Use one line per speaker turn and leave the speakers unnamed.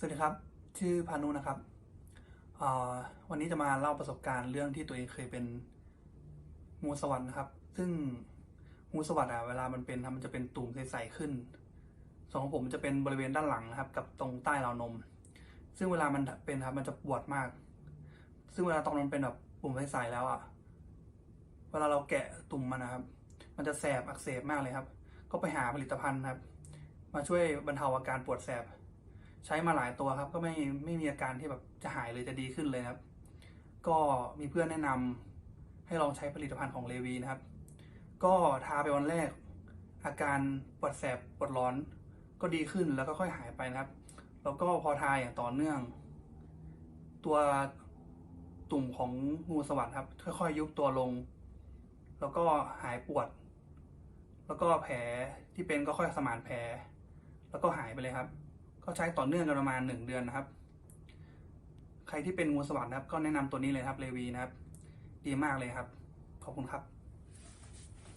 สวัสดีครับ ชื่อพานุนะครับอ่อวันนี้จะมาเล่าประสบการณ์เรื่องที่ตัวเองเคยเป็นงูสวัสด์นะครับ ซึ่งงูสวัสด์อะเวลามันเป็นมันจะเป็นตุ่มใสๆขึ้น ส่วนของผมจะเป็นบริเวณด้านหลังนะครับ กับตรงใต้ราวนม ซึ่งเวลามันเป็นครับมันจะปวดมาก ซึ่งเวลาตอนมันเป็นแบบปุ่มใสๆแล้วอะ เวลาเราแกะตุ่มมันนะครับ มันจะแสบอักเสบมากเลยครับ ก็ไปหาผลิตภัณฑ์ครับ มาช่วยบรรเทาอาการปวดแสบ ใช้มาหลายตัวครับ ก็ไม่ไม่มีอาการที่แบบจะหายเลยจะดีขึ้นเลยครับ ก็มีเพื่อนแนะนำให้ลองใช้ผลิตภัณฑ์ของเลวีนะครับ ก็ทาไปวันแรก อาการปวดแสบปวดร้อนก็ดีขึ้นแล้วก็ค่อยหายไปนะครับ แล้วก็พอทาอย่างต่อเนื่อง ตัวตุ่มของงูสวัสด์ครับ ค่อยๆยุบตัวลง แล้วก็หายปวด แล้วก็แผลที่เป็นก็ค่อยสมานแผล แล้วก็หายไปเลยครับ ก็ใช้ต่อเนื่องกันประมาณหนึ่งเดือนนะครับ ใครที่เป็นงูสวัสด์นะครับ ก็แนะนำตัวนี้เลยครับเลวีนะครับ ดีมากเลยครับ ขอบคุณครับ